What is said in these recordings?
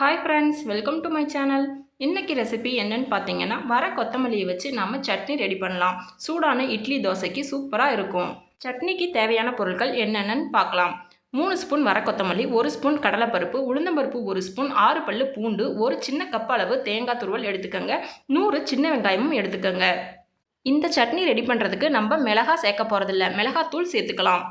Hi friends welcome to my channel இன்றைக்கி recipe என்னென்னு பார்த்தீங்கன்னா வர கொத்தமல்லியை வச்சு நம்ம சட்னி ரெடி பண்ணலாம். சூடான இட்லி தோசைக்கு சூப்பராக இருக்கும். சட்னிக்கு தேவையான பொருட்கள் என்னென்னு பார்க்கலாம். மூணு ஸ்பூன் வர கொத்தமல்லி ஒரு ஸ்பூன் கடலைப்பருப்பு உளுந்தம்பருப்பு ஒரு ஸ்பூன் ஆறு பல்லு பூண்டு ஒரு சின்ன கப் அளவு தேங்காய் துருவல் எடுத்துக்கோங்க. நூறு சின்ன வெங்காயமும் எடுத்துக்கோங்க. இந்த சட்னி ரெடி பண்ணுறதுக்கு நம்ம மிளகா சேர்க்க போகிறதில்ல மிளகாத்தூள் சேர்த்துக்கலாம்.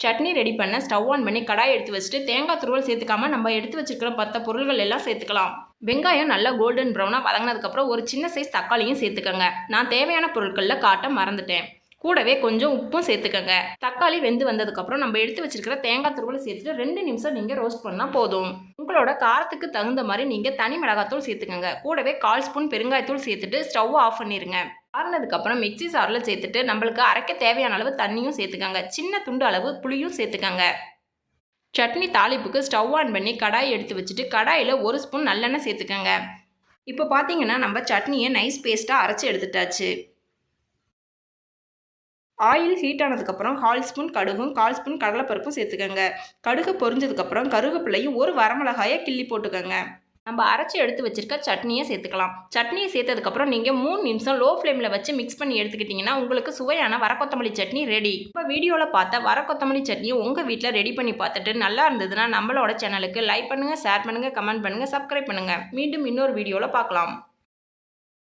சட்னி ரெடி பண்ண ஸ்டவ் ஆன் பண்ணி கடாய் எடுத்து வச்சுட்டு தேங்காய் துருவல் சேர்த்துக்காம நம்ம எடுத்து வச்சிருக்கிற பத்த பொருள்கள் எல்லாம் சேர்த்துக்கலாம். வெங்காயம் நல்லா கோல்டன் ப்ரௌனாக வதங்கினதுக்கப்புறம் ஒரு சின்ன சைஸ் தக்காளியும் சேர்த்துக்கோங்க. நான் தேவையான பொருட்களில் காட்ட மறந்துட்டேன். கூடவே கொஞ்சம் உப்பும் சேர்த்துக்கோங்க. தக்காளி வெந்து வந்ததுக்கப்புறம் நம்ம எடுத்து வச்சிருக்கிற தேங்காய் துருவலை சேர்த்துட்டு ரெண்டு நிமிஷம் நீங்கள் ரோஸ்ட் பண்ணால் போதும். உங்களோட காரத்துக்கு தகுந்த மாதிரி நீங்கள் தனி மிளகாத்தூள் சேர்த்துக்கோங்க. கூடவே கால் ஸ்பூன் பெருங்காயத்தூள் சேர்த்துட்டு ஸ்டவ் ஆஃப் பண்ணிடுங்க ஆறுனதுக்கப்புறம் மிக்ஸி சாரில் சேர்த்துட்டு நம்மளுக்கு அரைக்க தேவையான அளவு தண்ணியும் சேர்த்துக்கோங்க. சின்ன துண்டு அளவு புளியும் சேர்த்துக்கோங்க. சட்னி தாளிப்புக்கு ஸ்டவ் ஆன் பண்ணி கடாய் எடுத்து வச்சுட்டு கடாயில் ஒரு ஸ்பூன் நல்லெண்ணெய் சேர்த்துக்கோங்க. இப்போ பார்த்தீங்கன்னா நம்ம சட்னியை நைஸ் பேஸ்ட்டாக அரைச்சி எடுத்துட்டாச்சு. ஆயில் ஹீட் ஆனதுக்கப்புறம் கால் ஸ்பூன் கடுகும் கால் ஸ்பூன் கடலைப்பருப்பும் சேர்த்துக்கோங்க. கடுகு பொரிஞ்சதுக்கப்புறம் கருவேப்பிலையும் ஒரு வரமிளகாயை கிள்ளி போட்டுக்கோங்க. நம்ம அரைச்சி எடுத்து வச்சிருக்க சட்னியை சேர்த்துக்கலாம். சட்னியை சேர்த்ததுக்கப்புறம் நீங்கள் மூணு நிமிஷம் லோ ஃப்ளேமில் வச்சு மிக்ஸ் பண்ணி எடுத்துக்கிட்டிங்கன்னா உங்களுக்கு சுவையான வர கொத்தமல்லி சட்னி ரெடி இப்போ வீடியோவில் பார்த்த வர கொத்தமல்லி சட்னியை உங்கள் வீட்டில் ரெடி பண்ணி பார்த்துட்டு நல்லா இருந்ததுன்னா நம்மளோட சேனலுக்கு லைக் பண்ணுங்கள் ஷேர் பண்ணுங்கள் கமெண்ட் பண்ணுங்கள் சப்ஸ்கிரைப் பண்ணுங்கள் மீண்டும் இன்னொரு வீடியோவில் பார்க்கலாம்.